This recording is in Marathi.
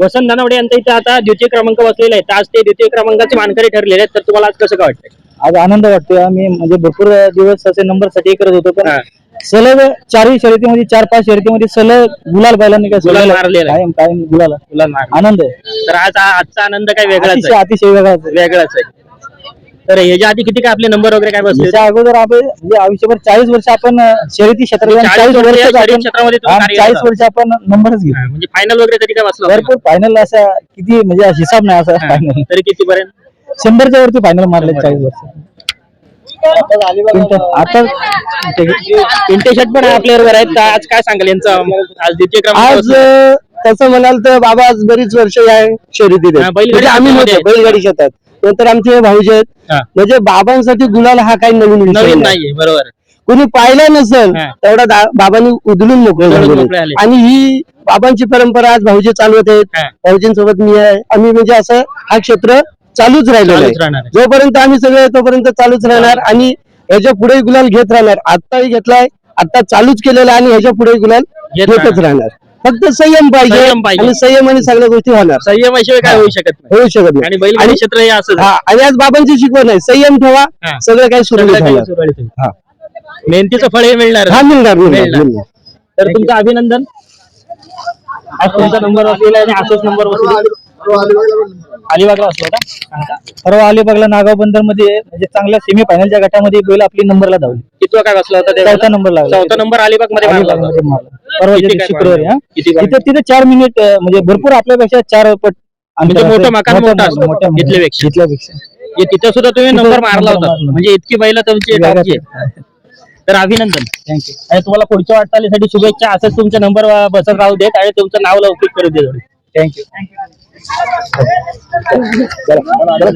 वसंत दानवडे यांचा इथे आता द्वितीय क्रमांक बसलेला आहे. तर आज ते द्वितीय क्रमांकाचे मानकरी ठरलेले आहेत. तर तुम्हाला आज कसं काय वाटतंय? आज आनंद वाटतोय. आम्ही म्हणजे भरपूर दिवस असे नंबरसाठी करत होतो पण. सलग चारही शर्यतीमध्ये चार पाच शर्यतीमध्ये सलग गुलाल बैलांनी काय गुलाल मारलेला आहे. कायम कायम गुलाला. मार- आनंद आहे. तर आज आजचा आनंद काय वेगळाच अतिशय आहे? अतिशय वेगळाच आहे. वेगळाच आहे. तर ह्याच्या आधी किती काय आपले नंबर वगैरे काय बसले याच्या अगोदर आपण म्हणजे आयुष्यभर चाळीस वर्ष आपण शर्यती क्षेत्रात चाळीस चाळीस वर्ष या वर्ष शर्यत क्षेत्रामध्ये तुम्ही चाळीस. वर्ष आपण नंबरच घेतो हा, म्हणजे फायनल वगैरे कधी काय बसला होता? भरपूर फायनल असा किती म्हणजे हिसाब नाही असा हा, फायनल तरी किती पर्यंत शंभरच्या वरती फायनल मारले चाळीस वर्ष. आता पिंटे शर्ट पण आपल्या बरोबर आहेत. तर आज काय सांगाल यांचं? आज द्वितीय क्रमांक आज बसला. अ, तसं म्हणाल तर बाबा आज बरीच वर्ष या शर्यतीत हा. बैलगाडी म्हणजे आम्ही नव्हतो बैलगाडी शेतात नंतर आमचे भाऊजी आहेत. म्हणजे बाबांसाठी गुलाल हा काही नवीन नवीन नाही. नाहीये बरोबर. कुणी पाहिलं नसेल. तेवढा बाबांनी उधळून मोकळे झाले. आणि ही बाबांची परंपरा आज भाऊजी चालवत आहेत. भाऊजींसोबत मी आहे. आम्ही म्हणजे असं हा क्षेत्र चालूच राहिलेलं आहे. आहे. जोपर्यंत आम्ही सगळे तोपर्यंत चालूच राहणार आणि ह्याच्या पुढे गुलाल घेत राहणार. आत्ताही घेतलाय. आता चालूच केलेला आहे आणि ह्याच्या पुढे गुलाल घेत घेतच राहणार. फक्त संयम पाहिजे संयम पाहिजे. आणि संयमाने सगळ्या गोष्टी होणार संयमाशिवाय काय होऊ शकत नाही होऊ शकत नाही आणि बैलगाडी आणि- क्षेत्र हे असं हा आणि आज बाबांची शिकवण आहे संयम ठेवा हा. सगळं काही सुरळीत होणार हा. मेहनतीचं फळ हे मिळणार हा मिळणार मिळणार मिळणार. मिळणार. तर तुमचं अभिनंदन आज तुमचा नंबर वसलेला आहे आणि असंच नंबर वसलेला अलिबागला असतो का. परवा अलिबागला नागाव बंदरमध्ये म्हणजे चांगल्या सेमी फायनलच्या गटामध्ये बैल आपली नंबरला धावली. कितवा काय बसला होता? चौथा नंबर लागला. चौथा नंबर अलिबागमध्ये किती काय शुक्रवारी हा? किती काय? तिथे तिथे चार मिनिट म्हणजे भरपूर आपल्यापेक्षा चार पट म्हणजे मोठं. मकान मोठं असतं. मोठं- इथल्यापेक्षा. इथल्यापेक्षा. तिथं सुद्धा तुम्ही नंबर मारला होता. म्हणजे इतकी बैल तुमची. तर अभिनंदन. थँक्यू आणि तुम्हाला पुढच्या वाटचालीसाठी शुभेच्छा. असंच तुमचे नंबर बसत राहू देत आणि तुमचं नाव लौकिक करू देत थँक्यू चला